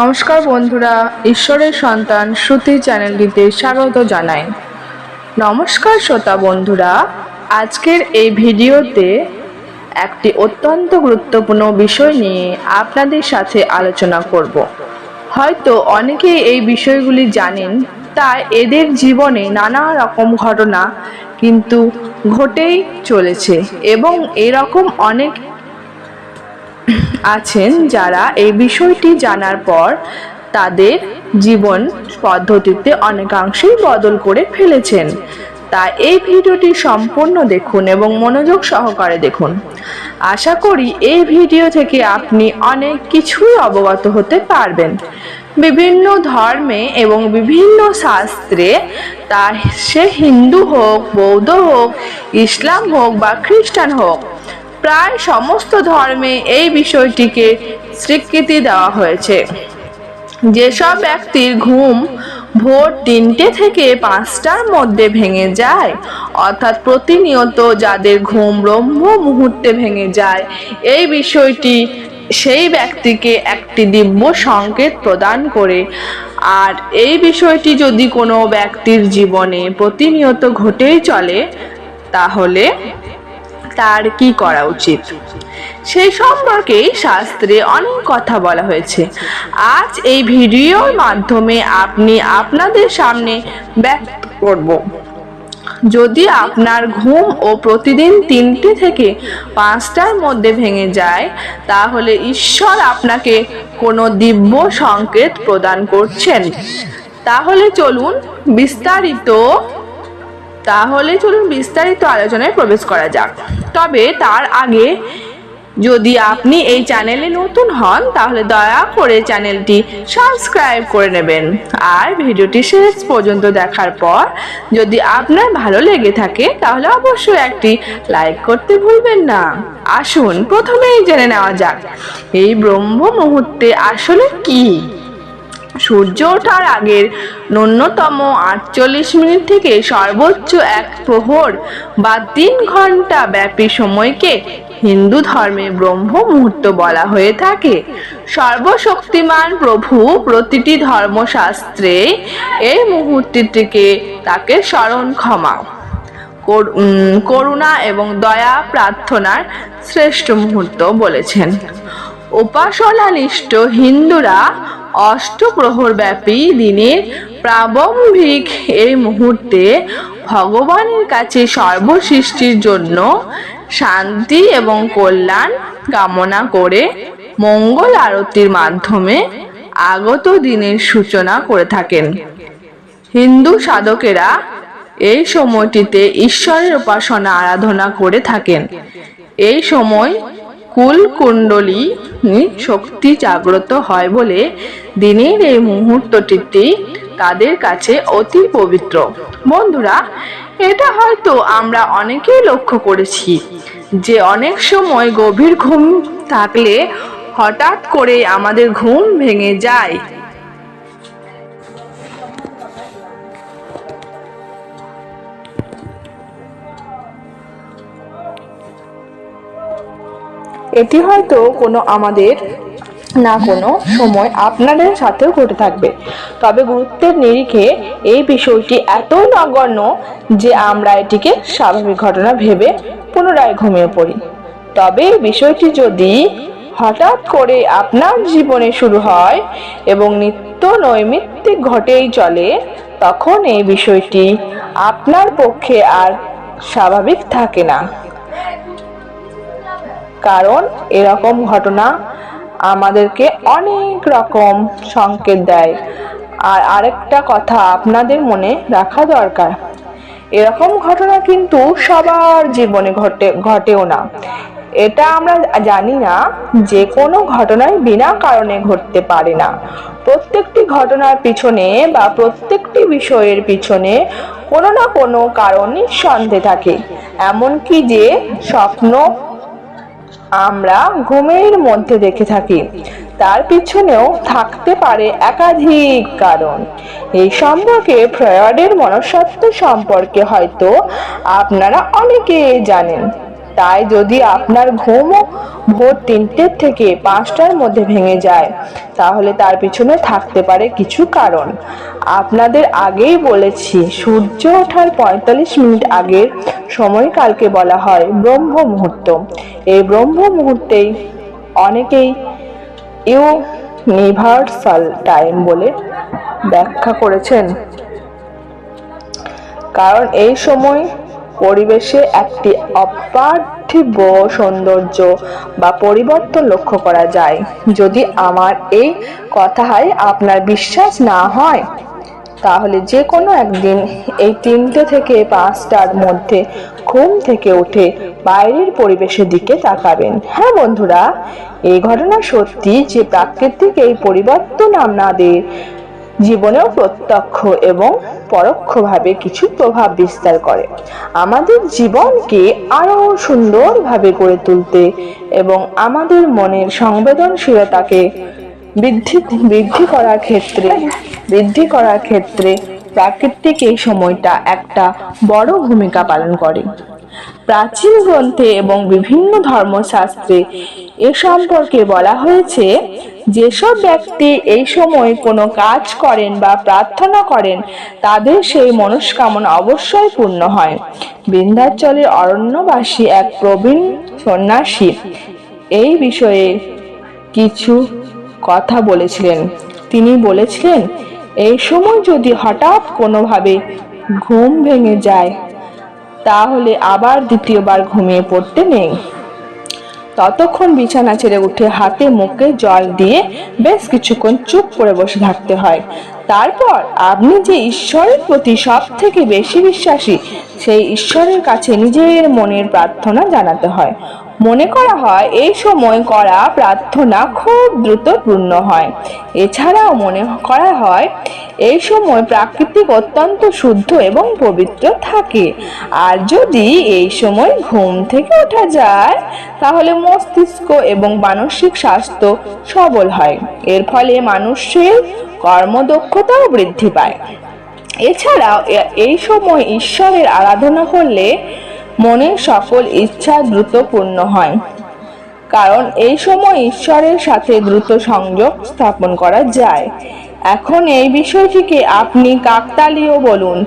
নমস্কার বন্ধুরা, ঈশ্বরের সন্তান শ্রুতি চ্যানেলটিতে স্বাগত জানাই। নমস্কার শ্রোতা বন্ধুরা, আজকের এই ভিডিওতে একটি অত্যন্ত গুরুত্বপূর্ণ বিষয় নিয়ে আপনাদের সাথে আলোচনা করব। হয়তো অনেকেই এই বিষয়গুলি জানেন, তাই এদের জীবনে নানা রকম ঘটনা কিন্তু ঘটেই চলেছে এবং এরকম অনেক আছেন যারা এই বিষয়টি জানার পর তাদের জীবন পদ্ধতিতে অনেকাংশেই বদল করে ফেলেছেন। তা এই ভিডিওটি সম্পূর্ণ দেখুন এবং মনোযোগ সহকারে দেখুন। আশা করি এই ভিডিও থেকে আপনি অনেক কিছুই অবগত হতে পারবেন। বিভিন্ন ধর্মে এবং বিভিন্ন শাস্ত্রে তা সে হিন্দু হোক, বৌদ্ধ হোক, ইসলাম হোক বা খ্রিস্টান হোক প্রায় সমস্ত ধর্মে এই বিষয়টিকে স্বীকৃতি দেওয়া হয়েছে। যেসব ব্যক্তির ঘুম ভোর তিনটে থেকে পাঁচটার মধ্যে ভেঙে যায়, অর্থাৎ প্রতিনিয়ত যাদের ঘুম ব্রহ্ম মুহূর্তে ভেঙে যায়, এই বিষয়টি সেই ব্যক্তিকে একটি দিব্য সংকেত প্রদান করে। আর এই বিষয়টি যদি কোনো ব্যক্তির জীবনে প্রতিনিয়ত ঘটেই চলে, তাহলে তার কি করা উচিত? সেই সম্পর্কেই শাস্ত্রে অনেক কথা বলা হয়েছে। আজ এই ভিডিওর মাধ্যমে আপনি আপনাদের সামনে ব্যক্ত করব। যদি আপনার ঘুম ও প্রতিদিন তিনটে থেকে পাঁচটার মধ্যে ভেঙে যায়, তাহলে ঈশ্বর আপনাকে কোনো দিব্য সংকেত প্রদান করছেন। তাহলে চলুন বিস্তারিত তাহলে চলুন বিস্তারিত আলোচনায় প্রবেশ করা যাক। তবে তার আগে যদি আপনি এই চ্যানেলে নতুন হন, তাহলে দয়া করে চ্যানেলটি সাবস্ক্রাইব করে নেবেন। আর ভিডিওটি শেষ পর্যন্ত দেখার পর যদি আপনার ভালো লেগে থাকে, তাহলে অবশ্যই একটি লাইক করতে ভুলবেন না। আসুন, প্রথমেই জেনে নেওয়া যাক, এই ব্রহ্ম মুহূর্তে আসলে কি? সূর্য ওঠার আগের ন্যূনতম আটচল্লিশ মিনিট থেকে সর্বোচ্চ এক প্রহর বা তিন ঘণ্টা ব্যাপী সময়কে হিন্দু ধর্মে ব্রহ্ম মুহূর্ত বলা হয়ে থাকে। সর্বশক্তিমান প্রভু প্রতিটি ধর্মশাস্ত্রে এই মুহূর্তটিকে তাকে স্মরণ ক্ষমা, কর- করুণা এবং দয়া প্রার্থনার শ্রেষ্ঠ মুহূর্ত বলেছেন। উপাসনানিষ্ঠ হিন্দুরা অষ্টপ্রহর ব্যাপী দিনের প্রারম্ভিক এই মুহূর্তে ভগবানের কাছে সর্বসৃষ্টির জন্য শান্তি এবং কল্যাণ কামনা করে মঙ্গল আরতির মাধ্যমে আগত দিনের সূচনা করে থাকেন। হিন্দু সাধকেরা এই সময়টিতে ঈশ্বরের উপাসনা আরাধনা করে থাকেন। এই সময় কুলকুণ্ডলী শক্তি জাগ্রত হয় বলে দিনের এই মুহূর্তটিতে তাদের কাছে অতি পবিত্র। বন্ধুরা, এটা হয়তো আমরা অনেকেই লক্ষ্য করেছি যে অনেক সময় গভীর ঘুম থাকলে হঠাৎ করে আমাদের ঘুম ভেঙে যায়। এটি হয়তো কোনো আমাদের না কোনো সময় আপনাদের সাথেও ঘটে থাকবে। তবে গুরুত্বের নিরিখে এই বিষয়টি এতই নগণ্য যে আমরা এটিকে স্বাভাবিক ঘটনা ভেবে পুনরায় ঘুমিয়ে পড়ি। তবে বিষয়টি যদি হঠাৎ করে আপনার জীবনে শুরু হয় এবং নিত্য নৈমিত্তিক ঘটেই চলে, তখন এই বিষয়টি আপনার পক্ষে আর স্বাভাবিক থাকে না। কারণ এরকম ঘটনা আমাদেরকে অনেক রকম সংকেত দেয়। আর আরেকটা কথা আপনাদের মনে রাখা দরকার, এরকম ঘটনা কিন্তু সবার জীবনে ঘটে, ঘটেও না। এটা আমরা জানি না যে কোনো ঘটনায় বিনা কারণে ঘটতে পারে না। প্রত্যেকটি ঘটনার পিছনে বা প্রত্যেকটি বিষয়ের পিছনে কোনো না কোনো কারণ নিঃসন্দেহে থাকে। এমনকি যে স্বপ্ন আমরা ঘুমের মধ্যে দেখে থাকি। তার পিছনেও থাকতে পারে একাধিক কারণ। এই সম্পর্কে ফ্রয়েডের মনস্তত্ত্ব সম্পর্কে হয়তো আপনারা অনেকে জানেন। তাই যদি আপনার ঘুমও ভোর তিনটের থেকে পাঁচটার মধ্যে ভেঙে যায়, তাহলে তার পিছনে থাকতে পারে কিছু কারণ। আপনাদের আগেই বলেছি, সূর্য ওঠার পঁয়তাল্লিশ মিনিট আগের সময়কালকে বলা হয় ব্রহ্ম মুহূর্ত। এই ব্রহ্ম মুহূর্তেই অনেকেই ইউনিভার্সাল টাইম বলে ব্যাখ্যা করেছেন। কারণ এই সময় পরিবেশে একটি অপার্থিব সৌন্দর্য বা পরিবর্তন লক্ষ্য করা যায়। যদি আমার এই কথায় আপনার বিশ্বাস না হয়, তাহলে যে কোনো একদিন এই তিনটে থেকে পাঁচটার মধ্যে ঘুম থেকে উঠে বাইরের পরিবেশের দিকে তাকাবেন। হ্যাঁ বন্ধুরা, এই ঘটনা সত্যি যে প্রাকৃতিক এই পরিবর্তন আপনাদের জীবনেও প্রত্যক্ষ এবং পরোক্ষভাবে কিছু প্রভাব বিস্তার করে। আমাদের জীবনকে আরও সুন্দরভাবে গড়ে তুলতে এবং আমাদের মনের সংবেদনশীলতাকে বৃদ্ধি বৃদ্ধি করার ক্ষেত্রে, বৃদ্ধি করার ক্ষেত্রে প্রাকৃতিক এই সময়টা একটা বড় ভূমিকা পালন করে। প্রাচীন গ্রন্থে এবং বিভিন্ন ধর্মশাস্ত্রে এ সম্পর্কে বলা হয়েছে, যেসব ব্যক্তি এই সময় কোনো কাজ করেন বা প্রার্থনা করেন, তাদের সেই মনস্কামনা অবশ্যই পূর্ণ হয়। বিন্ধ্যাচলের অরণ্যবাসী এক প্রবীণ সন্ন্যাসী এই বিষয়ে কিছু কথা বলেছিলেন। তিনি বলেছিলেন, এই সময় যদি হঠাৎ কোনোভাবে ঘুম ভেঙে যায় তাহলে আবার দ্বিতীয়বার ঘুমিয়ে পড়তে নেই। ততক্ষণ বিছানা ছেড়ে উঠে হাতে মুখে জল দিয়ে বেশ কিছুক্ষণ চুপ করে বসে থাকতে হয়। তারপর আপনি যে ঈশ্বরের প্রতি সব থেকে বেশি বিশ্বাসী, সেই ঈশ্বরের কাছে নিজের মনের প্রার্থনা জানাতে হয়। মনে করা হয়, এই সময় করা প্রার্থনা খুব দ্রুত পূর্ণ হয়। এছাড়াও মনে করা হয়, এই সময় প্রাকৃতিক অত্যন্ত শুদ্ধ এবং পবিত্র থাকে। আর যদি এই সময় ঘুম থেকে ওঠা যায়, তাহলে মস্তিষ্ক এবং মানসিক স্বাস্থ্য সবল হয়। এর ফলে মানুষের কর্মদক্ষতাও বৃদ্ধি পায়। এছাড়াও এই সময় ঈশ্বরের আরাধনা করলে মনের সকল ইচ্ছা দ্রুত পূর্ণ হয়। কারণ এই সময় ঈশ্বরের সাথে দ্রুত সংযোগ স্থাপন করা যায়। এখন এই বিষয়টিকে আপনি কাকতালীয় বলুন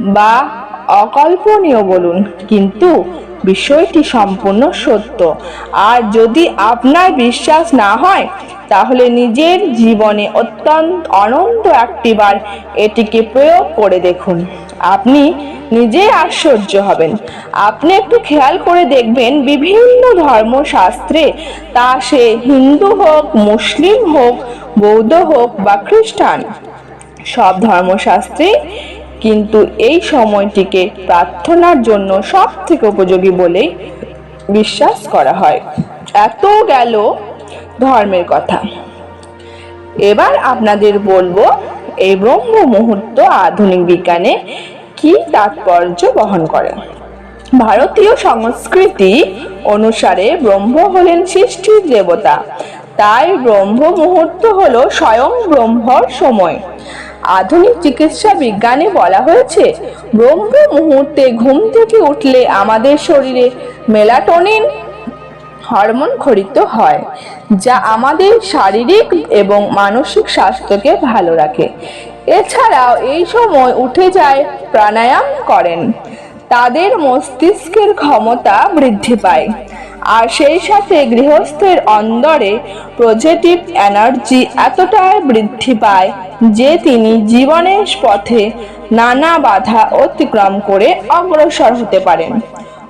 বা অকল্পনীয় বলুন, কিন্তু বিষয়টি সম্পূর্ণ সত্য। আর যদি আপনার বিশ্বাস না হয়, তাহলে নিজের জীবনে অত্যন্ত অনন্ত একটিবার এটিকে প্রয়োগ করে দেখুন। আপনি নিজেই আশ্চর্য হবেন। আপনি একটু খেয়াল করে দেখবেন বিভিন্ন ধর্মশাস্ত্রে তা সে হিন্দু হোক, মুসলিম হোক, বৌদ্ধ হোক বা খ্রিস্টান, সব ধর্মশাস্ত্রে কিন্তু এই সময়টিকে প্রার্থনার জন্য সব থেকে উপযোগী বলেই বিশ্বাস করা হয়। এত গেল ধর্মের কথা। এবার আপনাদের বলব এই ব্রহ্ম মুহূর্ত আধুনিক বিজ্ঞানে কি তাৎপর্য বহন করে। ভারতীয় সংস্কৃতি অনুসারে ব্রহ্ম হলেন সৃষ্টির দেবতা। তাই ব্রহ্ম মুহূর্ত হলো স্বয়ং ব্রহ্মর সময়। আধুনিক চিকিৎসা বিজ্ঞানে বলা হয়েছে, ব্রহ্ম মুহূর্তে ঘুম থেকে উঠলে আমাদের শরীরে মেলাটোনিন হরমোন খরিত হয়, যা আমাদের শারীরিক এবং মানসিক স্বাস্থ্যকে ভালো রাখে। এছাড়াও এই সময় উঠে যায় প্রাণায়াম করেন। তাদের মস্তিষ্কের ক্ষমতা বৃদ্ধি পায়। আর সেই সাথে গৃহস্থের অন্দরে পজিটিভ এনার্জি এতটাই বৃদ্ধি পায় যে তিনি জীবনের পথে নানা বাধা অতিক্রম করে অগ্রসর হতে পারেন।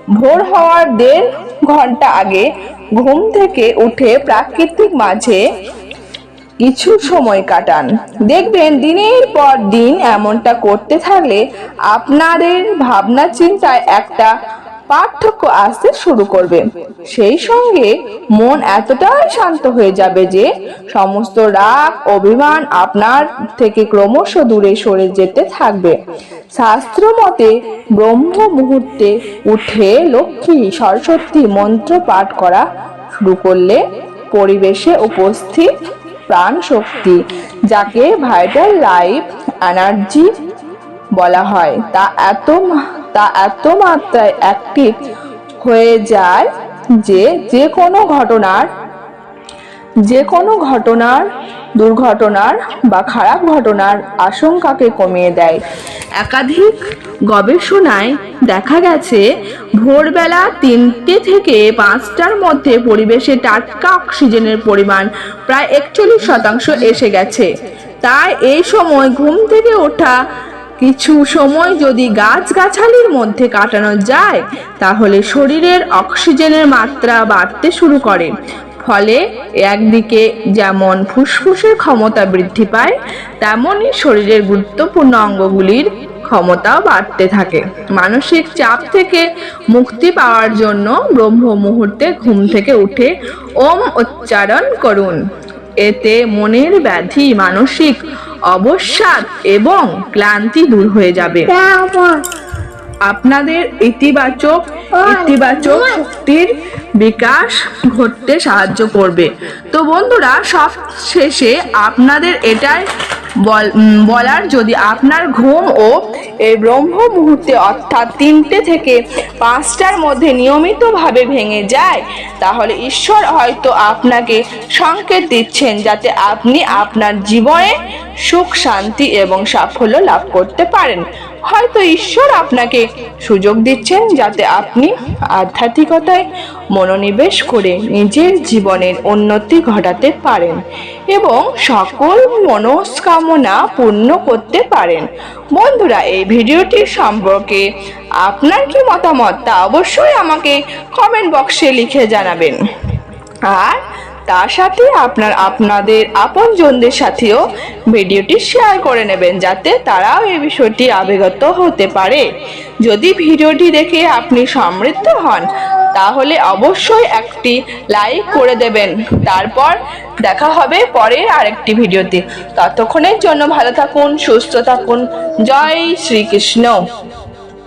ভোর হওয়ার দেড় ঘণ্টা আগে ঘুম থেকে উঠে প্রাকৃতিক মাঝে কিছু সময় কাটান। দেখবেন দিনের পর দিন এমনটা করতে থাকলে আপনাদের ভাবনা চিন্তায় একটা পার্থক্য আসতে শুরু করবে। সেই সঙ্গে মন এতটাই শান্ত হয়ে যাবে যে সমস্ত রাগ, অভিমান আপনার থেকে ক্রমশ দূরে সরে যেতে থাকবে। শাস্ত্র মতে ব্রহ্ম মুহূর্তে উঠে লক্ষ্মী সরস্বতী মন্ত্র পাঠ করা শুরু করলে পরিবেশে উপস্থিত প্রাণ শক্তি যাকে ভাইটাল লাইফ এনার্জি বলা হয়, তা এত তা এত মাত্রায় অ্যাক্টিভ হয়ে যায় যে যে কোনো ঘটনার যে কোনো ঘটনার দুর্ঘটনার বা খারাপ ঘটনার আশঙ্কাকে কমিয়ে দেয়। একাধিক গবেষণায় দেখা গেছে, ভোরবেলা তিনটে থেকে পাঁচটার মধ্যে পরিবেশে টাটকা অক্সিজেনের পরিমাণ প্রায় একচল্লিশ শতাংশ এসে গেছে। তাই এই সময় ঘুম থেকে ওঠা কিছু সময় যদি গাছগাছালির মধ্যে কাটানো যায়, তাহলে শরীরের অক্সিজেনের মাত্রা বাড়তে শুরু করে। ফলে একদিকে যেমন ফুসফুসের ক্ষমতা বৃদ্ধি পায় তেমনই শরীরের গুরুত্বপূর্ণ অঙ্গগুলির ক্ষমতাও বাড়তে থাকে। মানসিক চাপ থেকে মুক্তি পাওয়ার জন্য ব্রহ্ম মুহূর্তে ঘুম থেকে উঠে ওম উচ্চারণ করুন। এতে মনের ব্যাধি মানসিক অবসাদ এবং ক্লান্তি দূর হয়ে যাবে। আপনাদের ইতিবাচক ইতিবাচক শক্তির বিকাশ ঘটতে সাহায্য করবে। তো বন্ধুরা, সব শেষে আপনাদের এটাই বল- বলার, যদি আপনার ঘুম ও এই ব্রহ্ম মুহূর্তে অর্থাৎ তিনটে থেকে পাঁচটার মধ্যে নিয়মিতভাবে ভেঙে যায়, তাহলে ঈশ্বর হয়তো আপনাকে সংকেত দিচ্ছেন যাতে আপনি আপনার জীবনে সুখ, শান্তি এবং সাফল্য লাভ করতে পারেন। হয়তো ঈশ্বর আপনাকে সুযোগ দিচ্ছেন যাতে আপনি আধ্যাত্মিকতায় মনোনিবেশ করে নিজের জীবনের উন্নতি ঘটাতে পারেন এবং সকল মনস্কামনা পূর্ণ করতে পারেন। বন্ধুরা, এই ভিডিওটি সম্পর্কে আপনার কি মতামত তা অবশ্যই আমাকে কমেন্ট বক্সে লিখে জানাবেন। আর তার সাথে আপনার আপনাদের আপনজনদের সাথেও ভিডিওটি শেয়ার করে নেবেন যাতে তারাও এই বিষয়টি আবেগত হতে পারে। যদি ভিডিওটি দেখে আপনি সমৃদ্ধ হন, তাহলে অবশ্যই একটি লাইক করে দেবেন। তারপর দেখা হবে পরের আরেকটি ভিডিওতে। ততক্ষণের জন্য ভালো থাকুন, সুস্থ থাকুন। জয় শ্রীকৃষ্ণ।